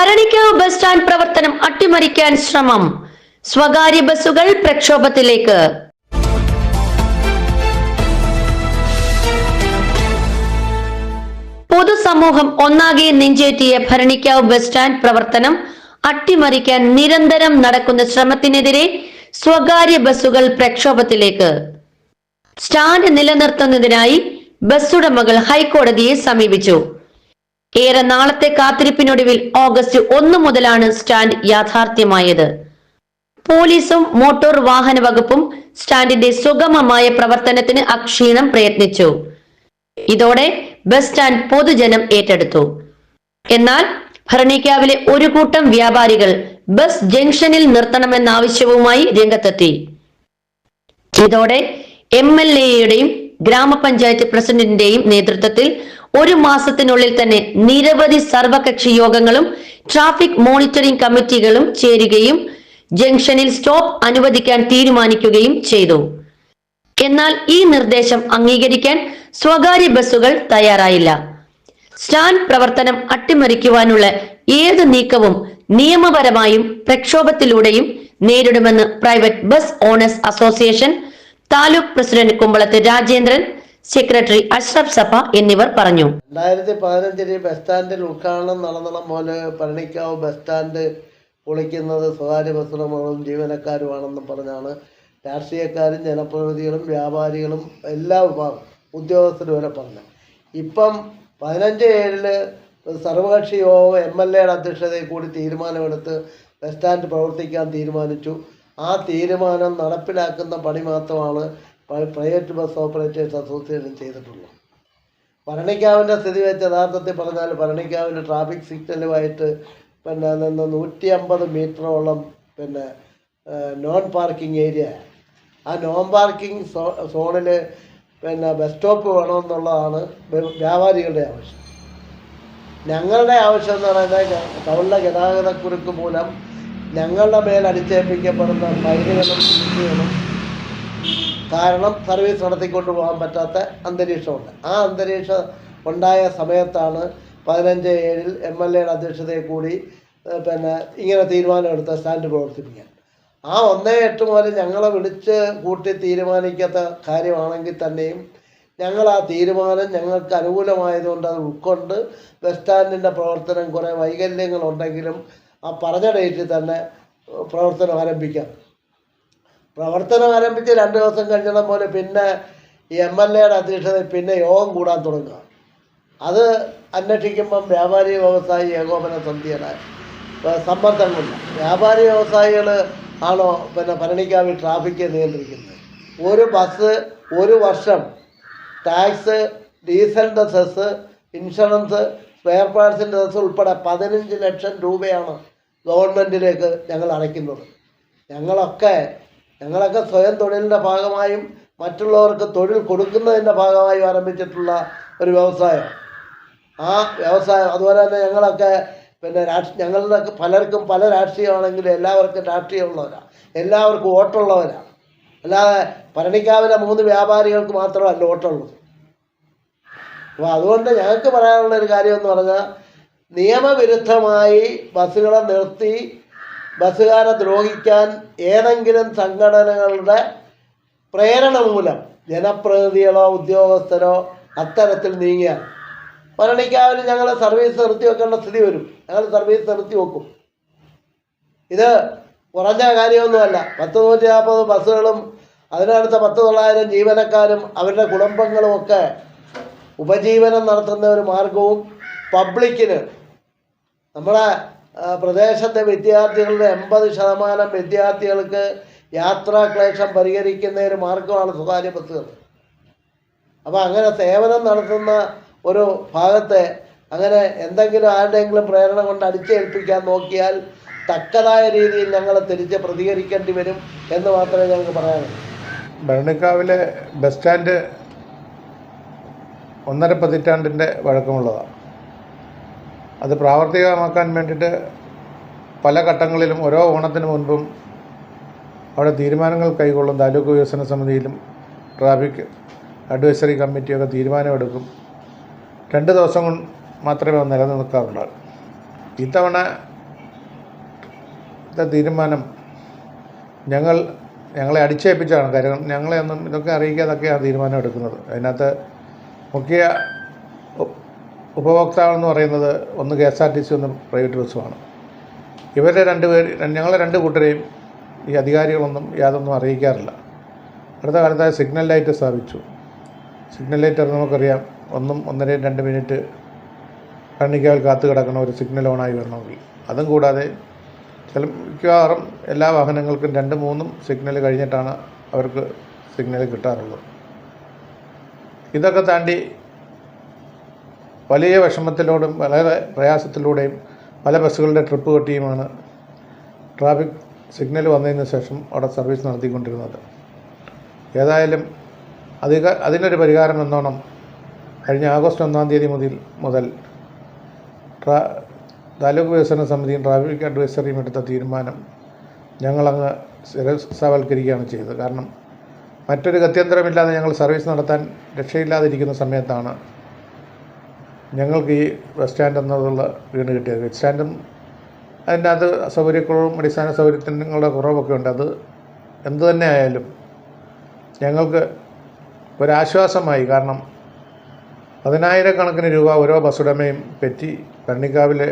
Bharanikkavu bus stand പ്രവർത്തനം അട്ടിമറിക്കാൻ ശ്രമം. സ്വകാര്യ ബസ്സുകൾ പ്രക്ഷോഭത്തിലേക്ക്. പൊതുസമൂഹം ഒന്നാകെ നെഞ്ചേറ്റിയ ഭരണിക്കാവ് ബസ് സ്റ്റാൻഡ് പ്രവർത്തനം അട്ടിമറിക്കാൻ നിരന്തരം നടക്കുന്ന ശ്രമത്തിനെതിരെ സ്വകാര്യ ബസ്സുകൾ പ്രക്ഷോഭത്തിലേക്ക്. സ്റ്റാൻഡ് നിലനിർത്തുന്നതിനായി ബസ്സുടമകൾ ഹൈക്കോടതിയെ സമീപിച്ചു. ഏറെ നാളത്തെ കാത്തിരിപ്പിനൊടുവിൽ ഓഗസ്റ്റ് ഒന്ന് മുതലാണ് സ്റ്റാൻഡ് യാഥാർത്ഥ്യമായത്. പോലീസും മോട്ടോർ വാഹന വകുപ്പും സ്റ്റാൻഡിന്റെ സുഗമമായ പ്രവർത്തനത്തിന് അക്ഷീണം പ്രയത്നിച്ചു. ഇതോടെ ബസ് സ്റ്റാൻഡ് പൊതുജനം ഏറ്റെടുത്തു. എന്നാൽ ഭരണിക്കാവിലെ ഒരു കൂട്ടം വ്യാപാരികൾ ബസ് ജംഗ്ഷനിൽ നിർത്തണമെന്ന ആവശ്യവുമായി രംഗത്തെത്തി. ഇതോടെ എം എൽ എയുടെയും ഗ്രാമപഞ്ചായത്ത് പ്രസിഡന്റിന്റെയും നേതൃത്വത്തിൽ ഒരു മാസത്തിനുള്ളിൽ തന്നെ നിരവധി സർവകക്ഷി യോഗങ്ങളും ട്രാഫിക് മോണിറ്ററിംഗ് കമ്മിറ്റികളും ചേരുകയും ജംഗ്ഷനിൽ സ്റ്റോപ്പ് അനുവദിക്കാൻ തീരുമാനിക്കുകയും ചെയ്തു. എന്നാൽ ഈ നിർദ്ദേശം അംഗീകരിക്കാൻ സ്വകാര്യ ബസ്സുകൾ തയ്യാറായില്ല. സ്റ്റാൻഡ് പ്രവർത്തനം അട്ടിമറിക്കുവാനുള്ള ഏത് നീക്കവും നിയമപരമായും പ്രക്ഷോഭത്തിലൂടെയും നേരിടുമെന്ന് private bus owners association taluk president Kumbalath Rajendran secretary Ashraf Safa എന്നിവർ പറഞ്ഞു. രണ്ടായിരത്തി പതിനഞ്ചിന് ബസ് സ്റ്റാൻഡിൽ ഉദ്ഘാടനം നടന്നണം പോലെ പരണിക്കാവ് ബസ് സ്റ്റാൻഡ് പൊളിക്കുന്നത് സ്വകാര്യ ബസ് ജീവനക്കാരുമാണെന്ന് പറഞ്ഞാണ്. രാഷ്ട്രീയക്കാരും ജനപ്രതിനിധികളും വ്യാപാരികളും എല്ലാ വിഭാഗം ഉദ്യോഗസ്ഥരും വരെ പറഞ്ഞു ഇപ്പം പതിനഞ്ച് ഏഴിൽ സർവകക്ഷി യോഗം എം എൽ എയുടെ അധ്യക്ഷതയിൽ കൂടി തീരുമാനമെടുത്ത് ബസ് സ്റ്റാൻഡ് പ്രവർത്തിക്കാൻ തീരുമാനിച്ചു. ആ തീരുമാനം നടപ്പിലാക്കുന്ന പണി മാത്രമാണ് പ്രൈവറ്റ് ബസ് ഓപ്പറേറ്റേഴ്സ് അസോസിയേഷൻ ചെയ്തിട്ടുള്ളൂ. ഭരണിക്കാവിന്റെ സ്ഥിതി വെച്ച് യഥാർത്ഥത്തിൽ പറഞ്ഞാൽ ഭരണിക്കാവിന്റെ ട്രാഫിക് സിഗ്നലുമായിട്ട് പിന്നെ നിന്ന് നൂറ്റി അമ്പത് മീറ്ററോളം പിന്നെ നോൺ പാർക്കിംഗ് ഏരിയ ആ നോൺ പാർക്കിംഗ് സോ സോണിൽ പിന്നെ ബസ് സ്റ്റോപ്പ് വേണമെന്നുള്ളതാണ് വ്യ- വ്യാപാരികളുടെ ആവശ്യം. ഞങ്ങളുടെ ആവശ്യം എന്ന് പറയുന്നത് ടൗണിലെ ഗതാഗതക്കുരുക്ക് മൂലം ഞങ്ങളുടെ മേൽ അടിച്ചേൽപ്പിക്കപ്പെടുന്ന ഫൈനുകളും കാരണം സർവീസ് നടത്തിക്കൊണ്ട് പോകാൻ പറ്റാത്ത അന്തരീക്ഷമുണ്ട്. ആ അന്തരീക്ഷം ഉണ്ടായ സമയത്താണ് പതിനഞ്ച് ഏഴിൽ എം എൽ എയുടെ അധ്യക്ഷതയിൽ കൂടി പിന്നെ ഇങ്ങനെ തീരുമാനമെടുത്ത സ്റ്റാൻഡ് പ്രവർത്തിപ്പിക്കാൻ. ആ ഒന്നേ എട്ട് മുതൽ ഞങ്ങളെ വിളിച്ച് കൂട്ടി തീരുമാനിക്കാത്ത കാര്യമാണെങ്കിൽ തന്നെയും ഞങ്ങൾ ആ തീരുമാനം ഞങ്ങൾക്ക് അനുകൂലമായതുകൊണ്ട് അത് ഉൾക്കൊണ്ട് ബസ് സ്റ്റാൻഡിന്റെ പ്രവർത്തനം കുറേ വൈകല്യങ്ങളുണ്ടെങ്കിലും ആ പറഞ്ഞ ഡേറ്റിൽ തന്നെ പ്രവർത്തനം ആരംഭിക്കാം. പ്രവർത്തനം ആരംഭിച്ച് രണ്ട് ദിവസം കഴിഞ്ഞിടം പോലെ പിന്നെ ഈ എം എൽ എയുടെ അധ്യക്ഷതയിൽ പിന്നെ യോഗം കൂടാൻ തുടങ്ങുക. അത് അന്വേഷിക്കുമ്പം വ്യാപാരി വ്യവസായി ഏകോപന സന്ധിയുടെ സമ്മർദ്ദങ്ങളില്ല വ്യാപാരി വ്യവസായികൾ ആണോ പിന്നെ ഭരണിക്കാവിൽ ട്രാഫിക്ക് നിയന്ത്രിക്കുന്നത്? ഒരു ബസ് ഒരു വർഷം ടാക്സ് ഡീസലിന്റെ സെസ് ഇൻഷുറൻസ് സ്പെയർ പാർട്സിന്റെ സെസ് ഉൾപ്പെടെ പതിനഞ്ച് ലക്ഷം രൂപയാണ് ഗവൺമെന്റിലേക്ക് ഞങ്ങൾ അടയ്ക്കുന്നത്. ഞങ്ങളൊക്കെ ഞങ്ങളൊക്കെ സ്വയം തൊഴിലിന്റെ ഭാഗമായും മറ്റുള്ളവർക്ക് തൊഴിൽ കൊടുക്കുന്നതിന്റെ ഭാഗമായും ആരംഭിച്ചിട്ടുള്ള ഒരു വ്യവസായം. ആ വ്യവസായം അതുപോലെ തന്നെ ഞങ്ങളൊക്കെ പിന്നെ രാഷ്ട്രീയ ഞങ്ങളുടെ പലർക്കും പല രാഷ്ട്രീയമാണെങ്കിലും എല്ലാവർക്കും രാഷ്ട്രീയമുള്ളവരാണ് എല്ലാവർക്കും വോട്ടുള്ളവരാണ് അല്ലാതെ ഭരണിക്കാവിലെ മൂന്ന് വ്യാപാരികൾക്ക് മാത്രമല്ല വോട്ടുള്ളത്. അപ്പോൾ അതുകൊണ്ട് ഞങ്ങൾക്ക് പറയാനുള്ള ഒരു കാര്യം എന്ന് പറഞ്ഞാൽ നിയമവിരുദ്ധമായി ബസ്സുകളെ നിർത്തി ബസ്സുകാരെ ദ്രോഹിക്കാൻ ഏതെങ്കിലും സംഘടനകളുടെ പ്രേരണ മൂലം ജനപ്രതിനിധികളോ ഉദ്യോഗസ്ഥരോ അത്തരത്തിൽ നീങ്ങിയാൽ മരണിക്കാവിൽ ഞങ്ങൾ സർവീസ് നിർത്തി വെക്കേണ്ട സ്ഥിതി വരും. ഞങ്ങൾ സർവീസ് നിർത്തി വെക്കും. ഇത് കുറഞ്ഞ കാര്യമൊന്നുമല്ല. പത്ത് നൂറ്റി നാൽപ്പത് ബസ്സുകളും അതിനടുത്ത പത്ത് തൊള്ളായിരം ജീവനക്കാരും അവരുടെ കുടുംബങ്ങളും ഒക്കെ ഉപജീവനം നടത്തുന്ന ഒരു മാർഗവും പബ്ലിക്കിന് നമ്മുടെ പ്രദേശത്തെ വിദ്യാർത്ഥികളുടെ എൺപത് ശതമാനം വിദ്യാർത്ഥികൾക്ക് യാത്രാക്ലേശം പരിഹരിക്കുന്ന ഒരു മാർഗമാണ് സ്വകാര്യ ബസ്സുകൾ അപ്പോൾ അങ്ങനെ സേവനം നടത്തുന്ന ഒരു ഭാഗത്തെ അങ്ങനെ എന്തെങ്കിലും ആരുടെയെങ്കിലും പ്രേരണ കൊണ്ട് അടിച്ചേൽപ്പിക്കാൻ നോക്കിയാൽ തക്കതായ രീതിയിൽ ഞങ്ങൾ തിരിച്ച് പ്രതികരിക്കേണ്ടി വരും എന്ന് മാത്രമേ ഞങ്ങൾക്ക് പറയാനുള്ളൂ. ഭരണിക്കാവിലെ ബസ് സ്റ്റാൻഡ് ഒന്നര പതിറ്റാണ്ടിന്റെ വഴക്കമുള്ളതാണ്. അത് പ്രാവർത്തികമാക്കാൻ വേണ്ടിയിട്ട് പല ഘട്ടങ്ങളിലും ഓരോ ഓണത്തിന് മുൻപും അവിടെ തീരുമാനങ്ങൾ കൈകൊള്ളും താലൂക്ക് വികസന സമിതിയിലും ട്രാഫിക് അഡ്വൈസറി കമ്മിറ്റിയൊക്കെ തീരുമാനമെടുക്കും. രണ്ട് ദിവസം മാത്രമേ നിലനിൽക്കാറുള്ളൂ. ഇത്തവണ തീരുമാനം ഞങ്ങൾ ഞങ്ങളെ അടിച്ചേൽപ്പിച്ചാണ് കാര്യം ഞങ്ങളെ ഒന്നും ഇതൊക്കെ അറിയിക്കാതൊക്കെയാണ് തീരുമാനം എടുക്കുന്നത്. അതിനകത്ത് മുഖ്യ ഉപഭോക്താവെന്ന് പറയുന്നത് ഒന്ന് K S R T C ഒന്ന് പ്രൈവറ്റ് ബസ്സുമാണ്. ഇവരുടെ രണ്ട് പേര് ഞങ്ങളെ രണ്ട് കൂട്ടരെയും ഈ അധികാരികളൊന്നും യാതൊന്നും അറിയിക്കാറില്ല. അടുത്ത കാലത്തായി സിഗ്നൽ ലൈറ്റ് സ്ഥാപിച്ചു. സിഗ്നൽ ലൈറ്റ് നമുക്കറിയാം ഒന്നും ഒന്നരയും രണ്ട് മിനിറ്റ് കണ്ണിക്കാൽ കാത്തു കിടക്കണം ഒരു സിഗ്നൽ ഓണായി വരണമെങ്കിൽ. അതും കൂടാതെ ചില മിക്കവാറും എല്ലാ വാഹനങ്ങൾക്കും രണ്ട് മൂന്നും സിഗ്നൽ കഴിഞ്ഞിട്ടാണ് അവർക്ക് സിഗ്നൽ കിട്ടാറുള്ളത്. ഇതൊക്കെ താണ്ടി വലിയ വിഷമത്തിലൂടെയും വളരെ പ്രയാസത്തിലൂടെയും പല ബസ്സുകളുടെ ട്രിപ്പ് കെട്ടിയുമാണ് ട്രാഫിക് സിഗ്നൽ വന്നതിന് ശേഷം അവിടെ സർവീസ് നടത്തിക്കൊണ്ടിരുന്നത്. ഏതായാലും അധിക അതിനൊരു പരിഹാരം എന്നോണം കഴിഞ്ഞ ആഗസ്റ്റ് ഒന്നാം തീയതി മുതൽ മുതൽ ട്രാ താലൂക്ക് വികസന സമിതിയും ട്രാഫിക് അഡ്വൈസറിയും എടുത്ത തീരുമാനം ഞങ്ങളങ്ങ് സ്ഥിരസവൽക്കരിക്കുകയാണ് ചെയ്തത്. കാരണം മറ്റൊരു ഗത്യന്തരമില്ലാതെ ഞങ്ങൾ സർവീസ് നടത്താൻ രക്ഷയില്ലാതിരിക്കുന്ന സമയത്താണ് ഞങ്ങൾക്ക് ഈ ബസ് സ്റ്റാൻഡ് എന്നതുള്ള വീണ് കിട്ടിയത്. ബസ് സ്റ്റാൻഡും അതിന്റെ അത് സൗകര്യക്കുറവും അടിസ്ഥാന സൗകര്യങ്ങളുടെ കുറവൊക്കെ ഉണ്ട്. അത് എന്തു തന്നെ ആയാലും ഞങ്ങൾക്ക് ഒരാശ്വാസമായി. കാരണം പതിനായിരക്കണക്കിന് രൂപ ഓരോ ബസ് ഉടമയും പെറ്റി കണ്ണിക്കാവിലെ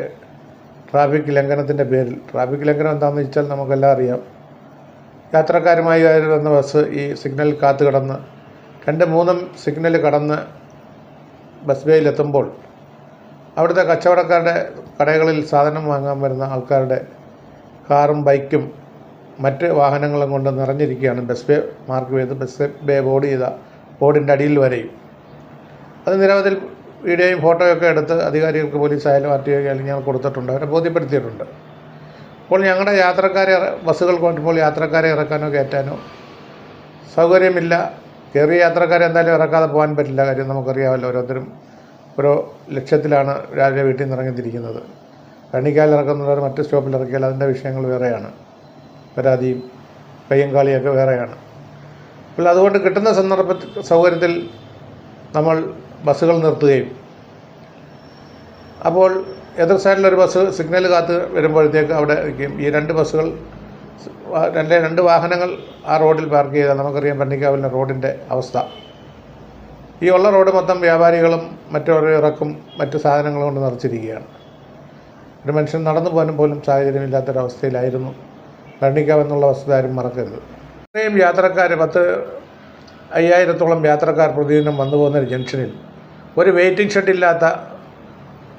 ട്രാഫിക് ലംഘനത്തിന്റെ പേരിൽ. ട്രാഫിക് ലംഘനം എന്താണെന്ന് വെച്ചാൽ നമുക്കെല്ലാം അറിയാം. യാത്രക്കാരുമായി വരുന്ന ബസ് ഈ സിഗ്നൽ കാത്തു കിടന്ന് രണ്ട് മൂന്നും സിഗ്നൽ കടന്ന് ബസ് ബേയിലെത്തുമ്പോൾ അവിടുത്തെ കച്ചവടക്കാരുടെ കടകളിൽ സാധനം വാങ്ങാൻ വരുന്ന ആൾക്കാരുടെ കാറും ബൈക്കും മറ്റ് വാഹനങ്ങളും കൊണ്ട് നിറഞ്ഞിരിക്കുകയാണ്. ബസ് വേ മാർക്ക് ചെയ്ത് ബസ് ബേ ബോർഡ് ചെയ്ത ബോർഡിന്റെ അടിയിൽ വരെയും. അത് നിരവധി വീഡിയോയും ഫോട്ടോയൊക്കെ എടുത്ത് അധികാരികൾക്ക് പോലീസായാലും ആർ ടി ഒക്കെ ആയാലും ഞങ്ങൾ കൊടുത്തിട്ടുണ്ട്. അവരെ ബോധ്യപ്പെടുത്തിയിട്ടുണ്ട്. അപ്പോൾ ഞങ്ങളുടെ യാത്രക്കാരെ ബസ്സുകൾ കൊണ്ടുമ്പോൾ യാത്രക്കാരെ ഇറക്കാനോ കയറ്റാനോ സൗകര്യമില്ല. കയറിയ യാത്രക്കാരെ എന്തായാലും ഇറക്കാതെ പോകാൻ പറ്റില്ല. കാര്യം നമുക്കറിയാമല്ലോ ഓരോരുത്തരും ഓരോ ലക്ഷ്യത്തിലാണ് രാവിലെ വീട്ടിൽ നിന്ന് ഇറങ്ങിത്തിരിക്കുന്നത്. കണ്ണിക്കാലിൽ ഇറക്കുന്നവർ മറ്റ് സ്റ്റോപ്പിൽ ഇറക്കിയാൽ അതിന്റെ വിഷയങ്ങൾ വേറെയാണ്. പരാതിയും കയ്യും കാളിയൊക്കെ വേറെയാണ്. അപ്പോൾ അതുകൊണ്ട് കിട്ടുന്ന സന്ദർഭ സൗകര്യത്തിൽ നമ്മൾ ബസ്സുകൾ നിർത്തുകയും. അപ്പോൾ എതിർ സൈഡിലൊരു ബസ് സിഗ്നൽ കാത്ത് വരുമ്പോഴത്തേക്ക് അവിടെ വയ്ക്കും ഈ രണ്ട് ബസ്സുകൾ രണ്ട് രണ്ട് വാഹനങ്ങൾ ആ റോഡിൽ പാർക്ക് ചെയ്താൽ നമുക്കറിയാം പന്നിക്കാവിലെ റോഡിന്റെ അവസ്ഥ. ഈ ഉള്ള റോഡ് മൊത്തം വ്യാപാരികളും മറ്റൊരു ഇറക്കും മറ്റു സാധനങ്ങളും കൊണ്ട് നിറച്ചിരിക്കുകയാണ്. ഒരു മനുഷ്യൻ നടന്നു പോകാനും പോലും സാഹചര്യമില്ലാത്തൊരവസ്ഥയിലായിരുന്നു. പന്നിക്കാവ് എന്നുള്ള വസ്തുത ആരും മറക്കരുത്. ഇത്രയും യാത്രക്കാർ പത്ത് അയ്യായിരത്തോളം യാത്രക്കാർ പ്രതിദിനം വന്നു പോകുന്ന ഒരു ജംഗ്ഷനിൽ ഒരു വെയിറ്റിംഗ് ഷെഡ് ഇല്ലാത്ത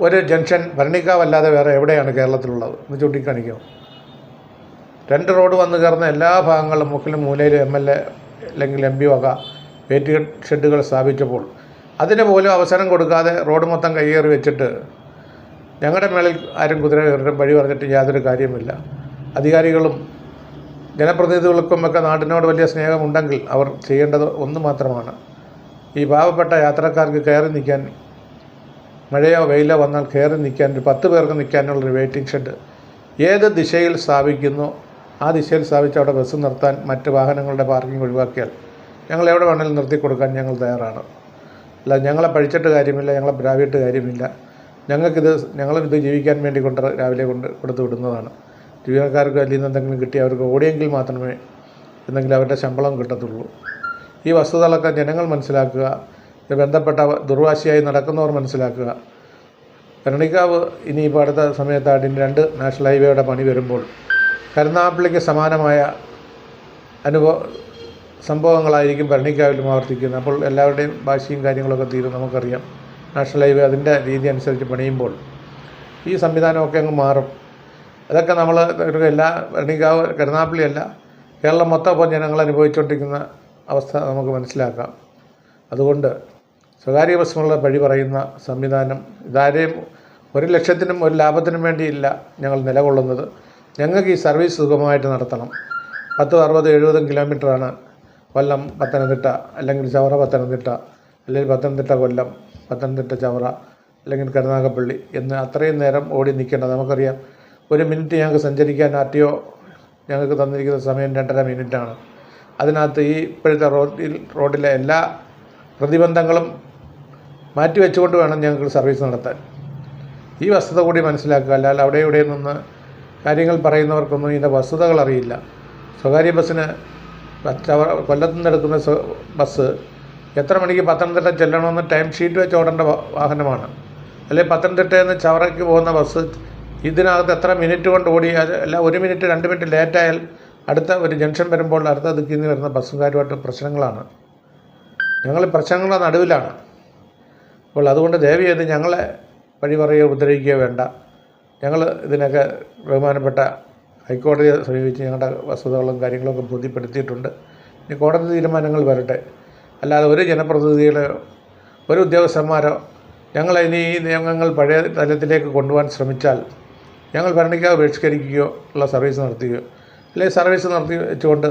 ഒരു ജംഗ്ഷൻ ഭരണിക്കാവല്ലാതെ വേറെ എവിടെയാണ് കേരളത്തിലുള്ളത്? എന്ന് ചൂണ്ടിക്കാണിക്കും. രണ്ട് റോഡ് വന്നു കയറുന്ന എല്ലാ ഭാഗങ്ങളും മുക്കിലും മൂലയിലും എം എൽ എ അല്ലെങ്കിൽ എം പി വക വെയിറ്റിംഗ് ഷെഡുകൾ സ്ഥാപിച്ചപ്പോൾ അതിന് പോലും അവസരം കൊടുക്കാതെ റോഡ് മൊത്തം കയ്യേറി വെച്ചിട്ട് ഞങ്ങളുടെ മേളിൽ ആരും കുതിര കയറിയിട്ടും വഴി പറഞ്ഞിട്ട് യാതൊരു കാര്യമില്ല അധികാരികളും ജനപ്രതിനിധികൾക്കും ഒക്കെ നാടിനോട് വലിയ സ്നേഹമുണ്ടെങ്കിൽ അവർ ചെയ്യേണ്ടത് ഒന്ന് മാത്രമാണ്. ഈ പാവപ്പെട്ട യാത്രക്കാർക്ക് കയറി നിൽക്കാൻ മഴയോ വെയിലോ വന്നാൽ കയറി നിൽക്കാൻ ഒരു പത്ത് പേർക്ക് നിൽക്കാനുള്ളൊരു വെയിറ്റിംഗ് ഷെഡ് ഏത് ദിശയിൽ സ്ഥാപിക്കുന്നു ആ ദിശയിൽ സ്ഥാപിച്ച് അവിടെ ബസ് നിർത്താൻ മറ്റ് വാഹനങ്ങളുടെ പാർക്കിംഗ് ഒഴിവാക്കിയാൽ ഞങ്ങൾ എവിടെ വേണമെങ്കിലും നിർത്തി കൊടുക്കാൻ ഞങ്ങൾ തയ്യാറാണ്. അല്ല ഞങ്ങളെ പഴിച്ചിട്ട് കാര്യമില്ല ഞങ്ങളെ പ്രാവിയിട്ട് കാര്യമില്ല. ഞങ്ങൾക്കിത് ഇത് ജീവിക്കാൻ വേണ്ടി കൊണ്ട് രാവിലെ കൊണ്ട് കൊടുത്തു വിടുന്നതാണ്. ജീവനക്കാർക്ക് അതിൽ നിന്ന് എന്തെങ്കിലും കിട്ടി അവർക്ക് ഓടിയെങ്കിൽ മാത്രമേ എന്തെങ്കിലും അവരുടെ ശമ്പളം കിട്ടത്തുള്ളൂ. ഈ വസ്തുതകളൊക്കെ ജനങ്ങൾ മനസ്സിലാക്കുക ഇത് ബന്ധപ്പെട്ട ദുർവാശിയായി നടക്കുന്നവർ മനസ്സിലാക്കുക. ഭരണിക്കാവ് ഇനിയിപ്പോൾ അടുത്ത സമയത്താണ് രണ്ട് നാഷണൽ ഹൈവേയുടെ പണി വരുമ്പോൾ കരുനാഗപ്പള്ളിക്ക് സമാനമായ അനുഭവ സംഭവങ്ങളായിരിക്കും ഭരണിക്കാവിലും ആവർത്തിക്കുന്നത്. അപ്പോൾ എല്ലാവരുടെയും ഭാഷയും കാര്യങ്ങളൊക്കെ തീരും നമുക്കറിയാം. നാഷണൽ ഹൈവേ അതിന്റെ രീതി അനുസരിച്ച് പണിയുമ്പോൾ ഈ സംവിധാനമൊക്കെ അങ്ങ് മാറും. അതൊക്കെ നമ്മൾ എല്ലാ ഭരണിക്കാവ് കരുനാഗപ്പള്ളിയല്ല കേരളം മൊത്തം ഇപ്പോൾ ജനങ്ങൾ അനുഭവിച്ചുകൊണ്ടിരിക്കുന്ന അവസ്ഥ നമുക്ക് മനസ്സിലാക്കാം. അതുകൊണ്ട് സ്വകാര്യ ബസ്സുകളുടെ വഴി പറയുന്ന സംവിധാനം ഇതാരെയും ഒരു ലക്ഷ്യത്തിനും ഒരു ലാഭത്തിനും വേണ്ടിയില്ല ഞങ്ങൾ നിലകൊള്ളുന്നത്. ഞങ്ങൾക്ക് ഈ സർവീസ് സുഗമമായിട്ട് നടത്തണം. പത്തും അറുപതും എഴുപതും കിലോമീറ്ററാണ് കൊല്ലം പത്തനംതിട്ട അല്ലെങ്കിൽ ചവറ പത്തനംതിട്ട അല്ലെങ്കിൽ പത്തനംതിട്ട കൊല്ലം പത്തനംതിട്ട ചവറ അല്ലെങ്കിൽ കരുനാഗപ്പള്ളി എന്ന് അത്രയും നേരം ഓടി നിൽക്കേണ്ടത്. നമുക്കറിയാം ഒരു മിനിറ്റ് ഞങ്ങൾക്ക് സഞ്ചരിക്കാൻ ആർ ടി ഒ ഞങ്ങൾക്ക് തന്നിരിക്കുന്ന സമയം രണ്ടര മിനിറ്റാണ്. അതിനകത്ത് ഈ ഇപ്പോഴത്തെ റോഡിൽ റോഡിലെ എല്ലാ പ്രതിബന്ധങ്ങളും മാറ്റി വെച്ചുകൊണ്ട് വേണം ഞങ്ങൾക്ക് സർവീസ് നടത്താൻ. ഈ വസ്തുത കൂടി മനസ്സിലാക്കുക. അല്ലാതെ അവിടെ ഇവിടെ നിന്ന് കാര്യങ്ങൾ പറയുന്നവർക്കൊന്നും ഇതിന്റെ വസ്തുതകൾ അറിയില്ല. സ്വകാര്യ ബസ്സിന് ചവ- കൊല്ലത്തു നിന്ന് എടുക്കുന്ന ബസ് എത്ര മണിക്ക് പത്തനംതിട്ട ചെല്ലണമെന്ന് ടൈം ഷീറ്റ് വെച്ച് ഓടേണ്ട വാഹനമാണ്. അല്ലെങ്കിൽ പത്തനംതിട്ടയിൽ നിന്ന് ചവറയ്ക്ക് പോകുന്ന ബസ് ഇതിനകത്ത് എത്ര മിനിറ്റ് കൊണ്ട് ഓടി അല്ല ഒരു മിനിറ്റ് രണ്ട് മിനിറ്റ് ലേറ്റായാൽ അടുത്ത ഒരു ജംഗ്ഷൻ വരുമ്പോൾ അടുത്ത ദിക്കിൽ നിന്ന് വരുന്ന ബസ്സുകാരുമായിട്ട് പ്രശ്നങ്ങളാണ്. ഞങ്ങൾ പ്രശ്നങ്ങളുടെ നടുവിലാണ്. അപ്പോൾ അതുകൊണ്ട് ദയവ് ചെയ്ത് ഞങ്ങളെ വഴി പറയുകയോ ഉപദ്രവിക്കുകയോ വേണ്ട. ഞങ്ങൾ ഇതിനൊക്കെ ബഹുമാനപ്പെട്ട ഹൈക്കോടതിയെ സമീപിച്ച് ഞങ്ങളുടെ വസ്തുതകളും കാര്യങ്ങളൊക്കെ ബോധ്യപ്പെടുത്തിയിട്ടുണ്ട്. ഇനി കോടതി തീരുമാനങ്ങൾ വരട്ടെ. അല്ലാതെ ഒരു ജനപ്രതിനിധിയുടെ ഒരു ഉദ്യോഗസ്ഥന്മാരോ ഞങ്ങൾ ഇനി ഈ നിയമങ്ങൾ പഴയ തലത്തിലേക്ക് കൊണ്ടുപോകാൻ ശ്രമിച്ചാൽ ഞങ്ങൾ ഭരണിക്കാതെ ബഹിഷ്കരിക്കുകയോ ഉള്ള സർവീസ് നടത്തുകയോ അല്ലെങ്കിൽ സർവീസ് നടത്തി വെച്ചുകൊണ്ട്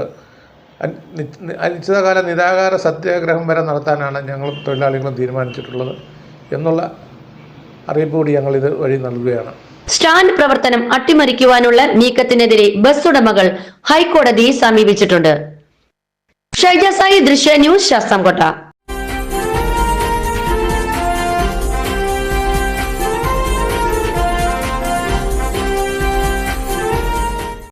അനിശ്ചിതകാല നിരാകാര സത്യാഗ്രഹം വരെ നടത്താനാണ് ഞങ്ങളും തൊഴിലാളികളും തീരുമാനിച്ചിട്ടുള്ളത് എന്നുള്ള അറിയിപ്പ് കൂടി ഞങ്ങളിത് വഴി നൽകുകയാണ്. സ്റ്റാൻഡ് പ്രവർത്തനം അട്ടിമറിക്കുവാനുള്ള നീക്കത്തിനെതിരെ ബസ് ഉടമകൾ ഹൈക്കോടതിയെ സമീപിച്ചിട്ടുണ്ട്. ഷൈജസായി ദൃശ്യ ന്യൂസ് ശാസ്താംകോട്ട.